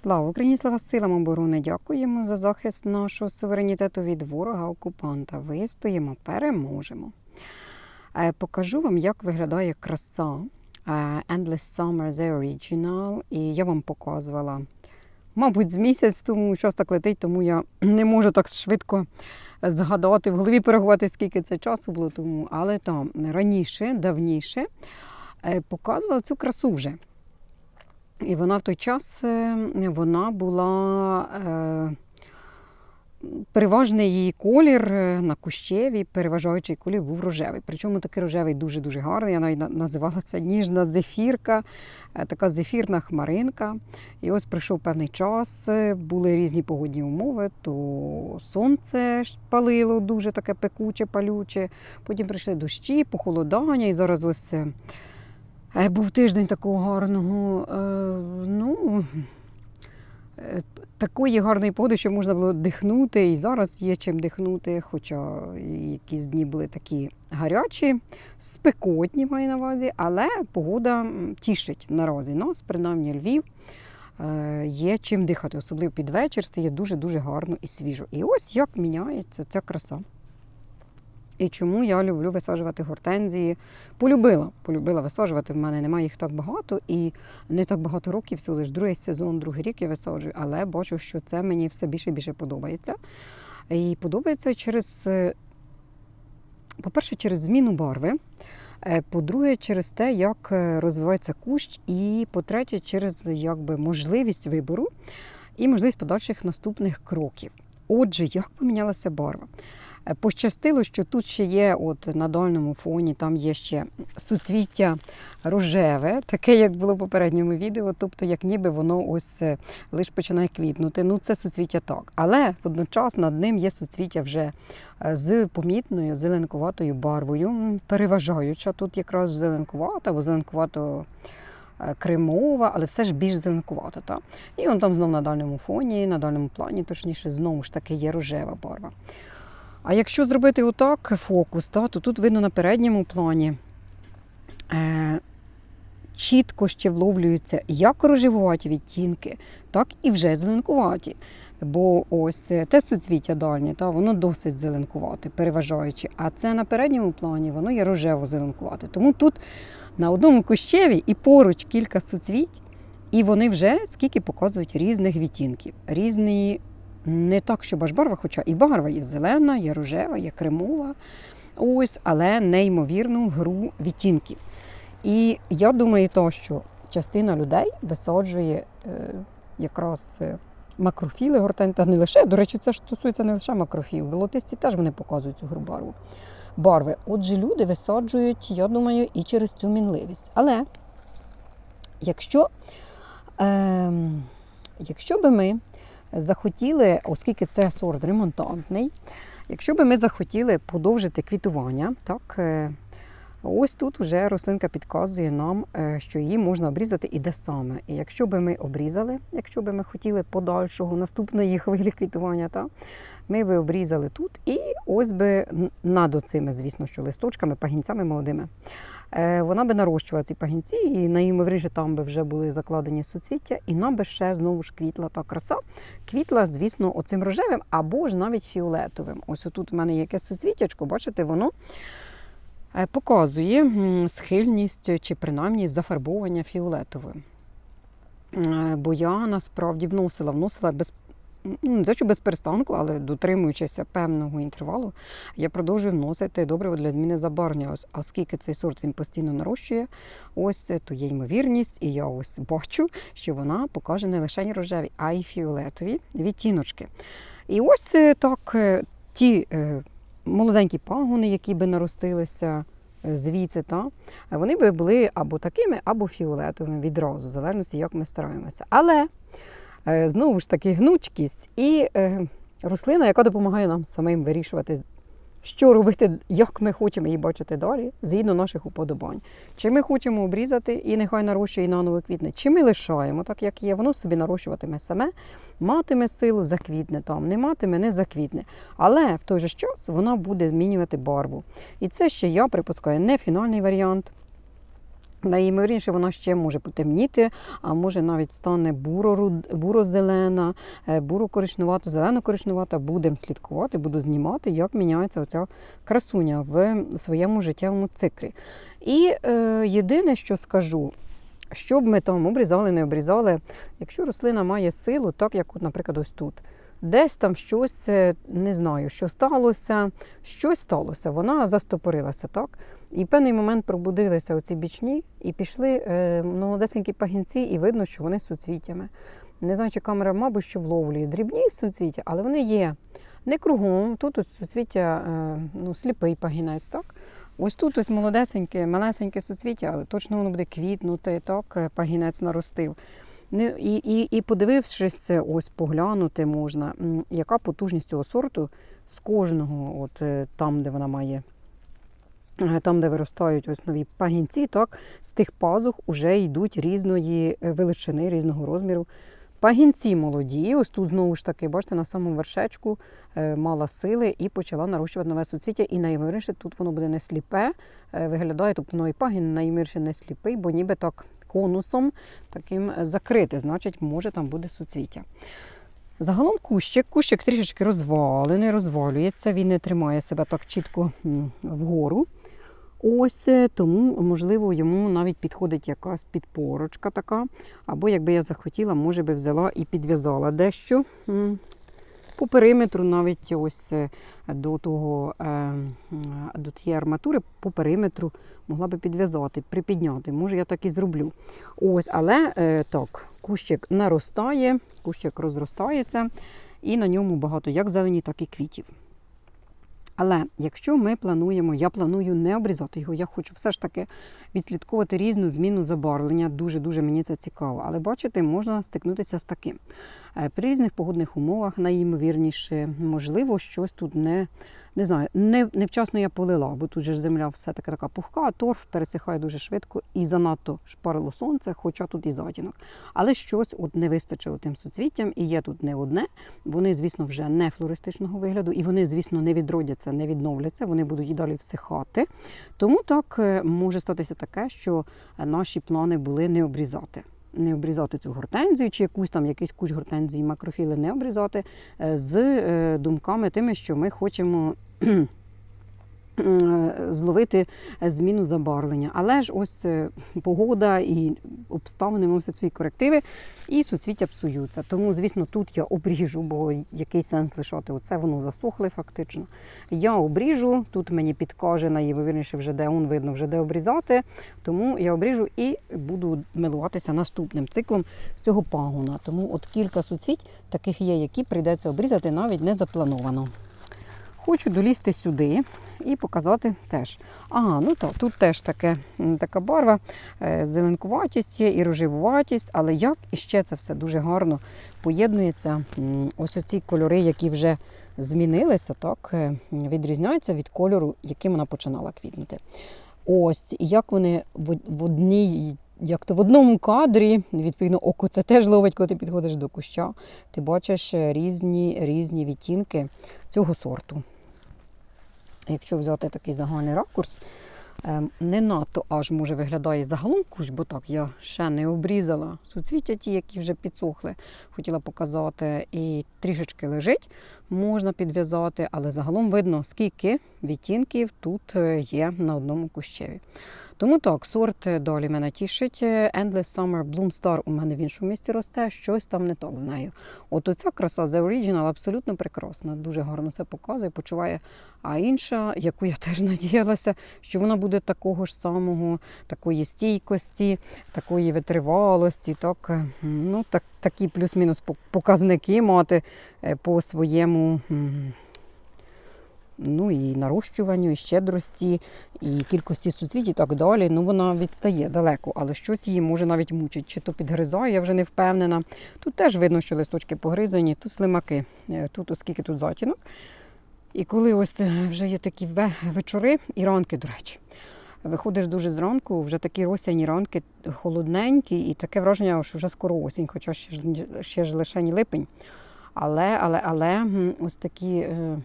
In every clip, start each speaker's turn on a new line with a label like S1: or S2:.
S1: Слава Україні, слава силам оборони! Дякуємо за захист нашого суверенітету від ворога окупанта. Вистоїмо, переможемо. Е, Покажу вам, як виглядає краса е, Endless Summer The Original. І я вам показувала, мабуть, з місяць тому час так летить, тому я не можу так швидко згадати, в голові порахувати, скільки це часу було тому. Але там раніше, давніше е, показувала цю красу вже. І вона в той час е, вона була е, переважний її колір е, на кущеві, переважаючий колір був рожевий. Причому такий рожевий дуже-дуже гарний. Я навіть називала це ніжна зефірка, така зефірна хмаринка. І ось прийшов певний час, були різні погодні умови, то сонце палило дуже таке пекуче, палюче. Потім прийшли дощі, похолодання, і зараз ось. Е, Був тиждень такого гарного, е, ну, е, такої гарної погоди, що можна було дихнути. І зараз є чим дихнути, хоча якісь дні були такі гарячі, спекотні маю на увазі, але погода тішить наразі нас, принаймні Львів. Є чим дихати, особливо під вечір стає дуже-дуже гарно і свіжо. І ось як міняється ця краса. І чому я люблю висаджувати гортензії? Полюбила, полюбила висаджувати. В мене немає їх так багато і не так багато років, всього лиш другий сезон, другий рік я висаджую, але бачу, що це мені все більше і більше подобається. І подобається через, е, по-перше, через зміну барви. Е, По-друге, через те, як е, розвивається кущ, і по-третє, через якби, можливість вибору і можливість подальших наступних кроків. Отже, як помінялася барва? Е, Пощастило, що тут ще є, от на дальньому фоні, там є ще суцвіття рожеве, таке, як було в попередньому відео, тобто, як ніби воно ось е, лише починає квітнути. Ну, це суцвіття так. Але водночас над ним є суцвіття вже е, з помітною зеленкуватою барвою, переважаюча тут якраз зеленкувата або зеленкувато. Кремова, але все ж більш зеленкувата. Та? І он там знову на дальньому фоні, на дальньому плані, точніше, знову ж таки є рожева барва. А якщо зробити отак фокус, та, то тут видно на передньому плані е, чітко ще вловлюються як рожевуваті відтінки, так і вже зеленкуваті. Бо ось е, те суцвіття дальнє, та, воно досить зеленкувате, переважаючи. А це на передньому плані воно є рожево-зеленкувате. Тому тут на одному кущеві і поруч кілька суцвіть, і вони вже скільки показують різних відтінків, різні не так, щоб аж барва, хоча і барва є зелена, є рожева, є кремова, ось, але неймовірну гру відтінків. І я думаю, то, що частина людей висаджує е, якраз е, макрофіли гортень, не лише, до речі, це ж стосується не лише макрофіл. Волотисті теж вони показують цю гру барву. Барви. Отже, люди висаджують, я думаю, і через цю мінливість. Але якщо, е, якщо би ми захотіли, оскільки це сорт ремонтантний, якщо би ми захотіли подовжити квітування, так, е, ось тут вже рослинка підказує нам, е, що її можна обрізати і де саме. І якщо би ми обрізали, якщо би ми хотіли подальшого наступної хвилі квітування, так, ми би обрізали тут і ось би над оцими, звісно, що листочками, пагінцями молодими. Е, Вона би нарощувала ці пагінці, і на її найімовірніше там би вже були закладені суцвіття, і нам би ще знову ж квітла та краса. Квітла, звісно, оцим рожевим або ж навіть фіолетовим. Ось отут в мене є якесь суцвіттячко, бачите, воно е, показує схильність чи принаймні зафарбовування фіолетовим. Е, Бо я насправді вносила, вносила без. Ну, не що без перестанку, але дотримуючися певного інтервалу, я продовжую вносити добриво для зміни забарвлення. Ось, Оскільки цей сорт він постійно нарощує, ось то є ймовірність, і я ось бачу, що вона покаже не лише рожеві, а й фіолетові відтіночки. І ось е, так е, ті е, молоденькі пагони, які би наростилися е, звідси, та, е, вони би були або такими, або фіолетовими відразу, в залежності, як ми стараємося. Але е, знову ж таки гнучкість і е, рослина, яка допомагає нам самим вирішувати, що робити, як ми хочемо її бачити далі, згідно наших уподобань. Чи ми хочемо обрізати і нехай нарощує наново квітне, чи ми лишаємо так, як є, воно собі нарощуватиме саме, матиме силу, заквітне там, не матиме, не заквітне. Але в той же час вона буде змінювати барву. І це ще я припускаю не фінальний варіант. Найімовірніше, вона ще може потемніти, а може навіть стане буро- буро-зелена, е, буро-коричнувата, зелено-коричнувата. Будемо слідкувати, буду знімати, як міняється оця красуня в своєму життєвому циклі. І е, єдине, що скажу, щоб ми там обрізали, не обрізали, якщо рослина має силу, так як, наприклад, ось тут. Десь там щось, е, не знаю, що сталося, щось сталося, вона застопорилася, так? І в певний момент пробудилися оці бічні і пішли е, молодесенькі пагінці, і видно, що вони з суцвіттями. Не знаю, чи камера, мабуть, що вловлює дрібні суцвіття, але вони є. Не кругом. Тут от суцвіття, е, ну, сліпий пагінець, так? Ось тут ось молодесеньке, малесеньке суцвіття, але точно воно буде квітнути, так, пагінець наростив. Не, і, і, і подивившись, це, ось поглянути можна, яка потужність цього сорту з кожного, от е, там, де вона має Е, там, де виростають ось нові пагінці, так, з тих пазух вже йдуть різної е, величини, різного розміру. Пагінці молоді, ось тут знову ж таки, бачите, на самому вершечку мала сили і почала нарощувати нове суцвіття. І найімовірніше тут воно буде не сліпе, виглядає, тобто новий пагін найімовірніше не сліпий, бо ніби так конусом таким е, закритий, значить, може там буде суцвіття. Загалом кущик, кущик трішечки розвалений, розвалюється, він не тримає себе так чітко вгору. Ось е, тому, можливо, йому навіть підходить якась підпорочка така. Або, якби я захотіла, може би взяла і підв'язала дещо по периметру, навіть ось е, до того е, до тієї арматури, по периметру могла би підв'язати, припідняти. Може, я так і зроблю. Ось, але е, так, кущик наростає, кущик розростається, і на ньому багато як зелені, так і квітів. Але якщо ми плануємо, я планую не обрізати його, я хочу все ж таки відслідковувати різну зміну забарвлення. Дуже-дуже мені це цікаво. Але бачите, можна стикнутися з таким. Е, При різних погодних умовах, найімовірніше, можливо, щось тут не, не знаю, не, невчасно я полила, бо тут же земля все таки така пухка, торф пересихає дуже швидко і занадто шпарило сонце, хоча тут і затінок. Але щось от не вистачило тим суцвіттям, і є тут не одне. Вони, звісно, вже не флористичного вигляду, і вони, звісно, не відродяться, не відновляться, вони будуть і далі всихати. Тому так е, може статися таке, що е, наші плани були не обрізати. Не обрізати цю гортензію, чи якусь там якийсь куч гортензії макрофіли не обрізати е, з е, думками тими, що ми хочемо зловити зміну забарвлення. Але ж ось погода і обставини вносять свої корективи, і суцвіття псуються. Тому, звісно, тут я обріжу, бо який сенс лишати? Оце воно засохле фактично. Я обріжу, тут мені підкаже, найвірніше вже де он видно, вже де обрізати. Тому я обріжу і буду милуватися наступним циклом цього пагона. Тому от кілька суцвіть таких є, які прийдеться обрізати навіть не заплановано. Хочу долізти сюди і показати теж. Ага, ну так, тут теж таке, така барва, е, зеленкуватість є і рожевуватість, але як іще це все дуже гарно поєднується. Ось оці кольори, які вже змінилися, так, е, відрізняються від кольору, яким вона починала квітнути. Ось, і як вони в, одній. Як то в одному кадрі, відповідно, око це теж ловить, коли ти підходиш до куща. Ти бачиш різні, різні відтінки цього сорту. Якщо взяти такий загальний ракурс, ем, не надто аж може виглядає загалом кущ, бо так я ще не обрізала суцвіття ті, які вже підсохли, хотіла показати, і трішечки лежить, можна підв'язати, але загалом видно, скільки відтінків тут е, є на одному кущеві. Тому так, сорт е, далі мене тішить. Е, Endless Summer Bloom Star у мене в іншому місці росте, щось там не так з нею. От оця краса The Original абсолютно прекрасна, дуже гарно це показує, почуває. А інша, яку я теж надіялася, що вона буде такого ж самого, такої стійкості, такої витривалості, так, е, ну, так, такі плюс-мінус показники мати по своєму. Ну і нарощуванню, і щедрості, і кількості суцвіт і так далі. Ну вона відстає далеко, але щось її може навіть мучить. Чи то підгризає, я вже не впевнена. Тут теж видно, що листочки погризані, тут слимаки, Е, тут оскільки тут затінок. І коли ось е, вже є такі вечори і ранки, до речі. Виходиш дуже зранку, вже такі осінні ранки, холодненькі, і таке враження, що вже скоро осінь, хоча ще ж, ще ж лише липень. Але, але, але ось такі е,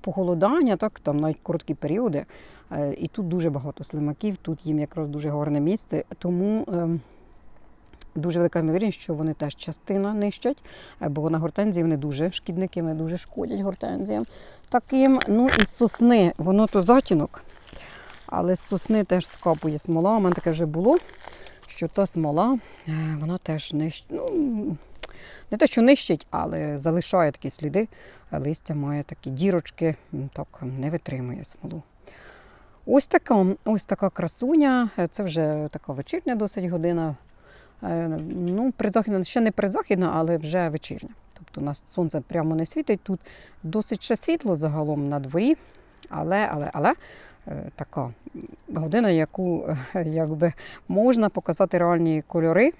S1: похолодання, так, там навіть короткі періоди. Е, І тут дуже багато слимаків, тут їм якраз дуже гарне місце. Тому ем, дуже велика ймовірність, що вони теж частина нищать, е, бо на гортензії вони дуже шкідники, вони дуже шкодять гортензіям. Таким, ну і сосни, воно то затінок, але з сосни теж скапує смола. У мене таке вже було, що та смола, вона теж нищить. Ну, не те, що нищить, але залишає такі сліди. Листя має такі дірочки, так не витримує смолу. Ось така, ось така красуня. Це вже така вечірня досить година. Е, Ну, предзахідна, ще не предзахідна, але вже вечірня. Тобто у нас сонце прямо не світить. Тут досить ще світло загалом на дворі, але, але, але така година, яку е, якби можна показати реальні кольори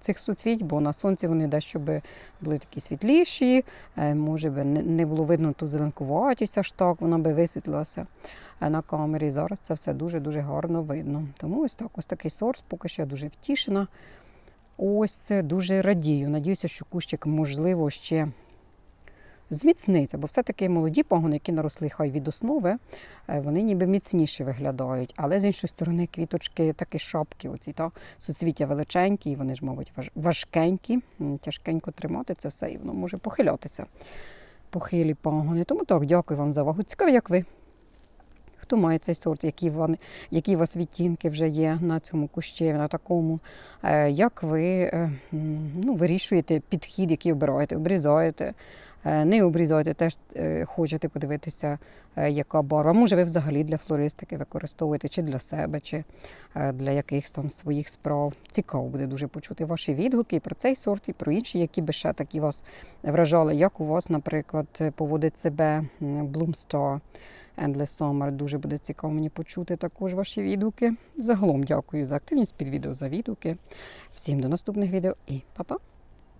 S1: цих суцвіть, бо на сонці вони дещо би були такі світліші, е, може би не- було видно ту зеленкуватість аж так, вона би висвітлилася е, на камері. Зараз це все дуже-дуже гарно видно. Тому ось так, ось такий сорт, поки що я дуже втішена. Ось е, дуже радію. Надіюся, що кущик, можливо, ще зміцниться, бо все-таки молоді пагони, які наросли хай від основи, е, вони ніби міцніші виглядають. Але з іншої сторони, квіточки такі шапки, оці та суцвіття величенькі, і вони ж, мабуть, важкенькі, тяжкенько тримати це все, і воно може похилятися. Похилі пагони. Тому так, дякую вам за увагу. Цікаво, як ви. Хто має цей сорт, які, вони, які у вас відтінки вже є на цьому кущі, на такому? Е, Як ви е, ну, вирішуєте підхід, який обираєте? Обрізаєте, не обрізаєте, теж е, хочете подивитися, е, яка барва. Може, ви взагалі для флористики використовуєте, чи для себе, чи е, для якихось там своїх справ. Цікаво буде дуже почути ваші відгуки і про цей сорт, і про інші, які би ще такі вас вражали. Як у вас, наприклад, поводить себе м, Bloom Star Endless Summer. Дуже буде цікаво мені почути також ваші відгуки. Загалом дякую за активність під відео за відгуки. Всім до наступних відео і па-па!